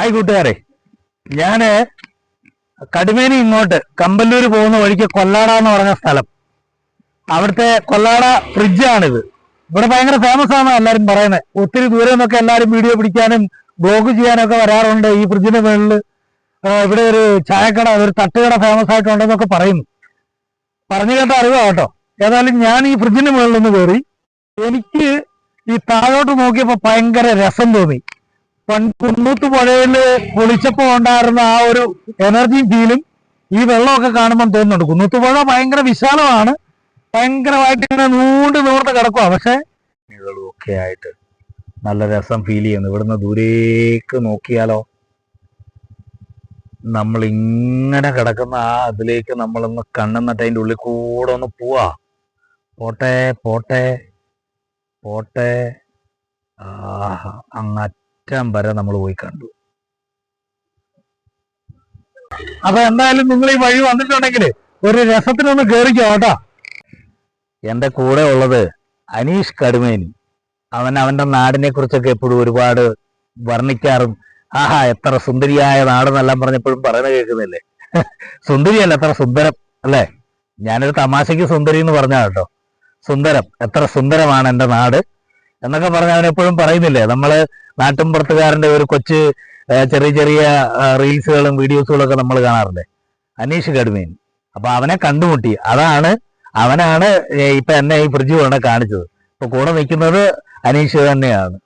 Hi കൂട്ടുകാരെ. ഞാൻ കടുമേനി ഇങ്ങോട്ട് കമ്പല്ലൂര് പോകുന്ന വഴിക്ക് കൊല്ലാട എന്ന് പറഞ്ഞ സ്ഥലം. അവിടുത്തെ കൊല്ലാട ഫ്രിഡ്ജാണിത് ഇവിടെ ഭയങ്കര ഫേമസ് ആണ് എല്ലാരും പറയുന്നത് ഒത്തിരി ദൂരെ നിന്നൊക്കെ എല്ലാരും വീഡിയോ പിടിക്കാനും ബ്ലോഗ് ചെയ്യാനും ഒക്കെ വരാറുണ്ട്. ഈ ഫ്രിഡ്ജിന്റെ മുകളിൽ ഇവിടെ ഒരു ചായക്കട ഒരു തട്ടുകട ഫേമസ് ആയിട്ടുണ്ടെന്നൊക്കെ പറയുന്നു. പറഞ്ഞു കേട്ട അറിവാ കേട്ടോ. ഏതായാലും ഞാൻ ഈ ഫ്രിഡ്ജിന്റെ മുകളിൽ നിന്ന് കയറി എനിക്ക് ഈ താഴോട്ട് നോക്കിയപ്പോ ഭയങ്കര രസം തോന്നി. പണ്ട് കുന്നൂത്ത് പുഴയിൽ പൊളിച്ചപ്പോ ഉണ്ടായിരുന്ന ആ ഒരു എനർജിയും ഫീലും ഈ വെള്ളമൊക്കെ കാണുമ്പോൾ തോന്നുന്നുണ്ട്. കുന്നൂത്ത് പുഴ ഭയങ്കര വിശാലമാണ്. ഭയങ്കരമായിട്ട് ഇങ്ങനെ നൂണ്ട് നൂർന്ന് കിടക്കുക പക്ഷെ ഒക്കെ ആയിട്ട് നല്ല രസം ഫീൽ ചെയ്യുന്നു. ഇവിടുന്ന് ദൂരേക്ക് നോക്കിയാലോ? നമ്മൾ ഇങ്ങനെ കിടക്കുന്ന ആ അതിലേക്ക് നമ്മളൊന്ന് കണ്ണെന്നിട്ട് അതിന്റെ ഉള്ളിൽ കൂടെ ഒന്ന് പോവാ. പോട്ടെ പോട്ടെ പോട്ടെ. ആഹാ അങ്ങറ്റം വരെ നമ്മൾ പോയി കണ്ടു. അപ്പൊ എന്തായാലും നിങ്ങൾ ഈ വഴി വന്നിട്ടുണ്ടെങ്കിൽ ഒരു രസത്തിനൊന്ന് കേറിക്കോ കേട്ടോ. എന്റെ കൂടെ ഉള്ളത് അനീഷ് കടുമേനി. അവൻ അവന്റെ നാടിനെ കുറിച്ചൊക്കെ എപ്പോഴും ഒരുപാട് വർണിക്കാറും. ആഹാ എത്ര സുന്ദരിയായ നാടെന്നെല്ലാം പറഞ്ഞപ്പോഴും പറയുന്നത് കേൾക്കുന്നില്ലേ? സുന്ദരിയല്ല എത്ര സുന്ദരം അല്ലേ? ഞാനൊരു തമാശയ്ക്ക് സുന്ദരി എന്ന് പറഞ്ഞ കേട്ടോ. സുന്ദരം എത്ര സുന്ദരമാണ് എന്റെ നാട്. എന്നൊക്കെ പറഞ്ഞ് അവൻ എപ്പോഴും പറയുന്നില്ലേ? നമ്മൾ നാട്ടിൻപുറത്തുകാരന്റെ ഒരു കൊച്ച് ചെറിയ ചെറിയ റീൽസുകളും വീഡിയോസുകളും ഒക്കെ നമ്മൾ കാണാറില്ലേ അനീഷ് കടുമീൻ അപ്പൊ അവനെ കണ്ടുമുട്ടി. അതാണ് അവനാണ് ഇപ്പൊ എന്നെ ഈ ഫ്രിഡ്ജ് കൊണ്ട് കാണിച്ചത്. ഇപ്പൊ കൂടെ നിൽക്കുന്നത് അനീഷ് തന്നെയാണ്.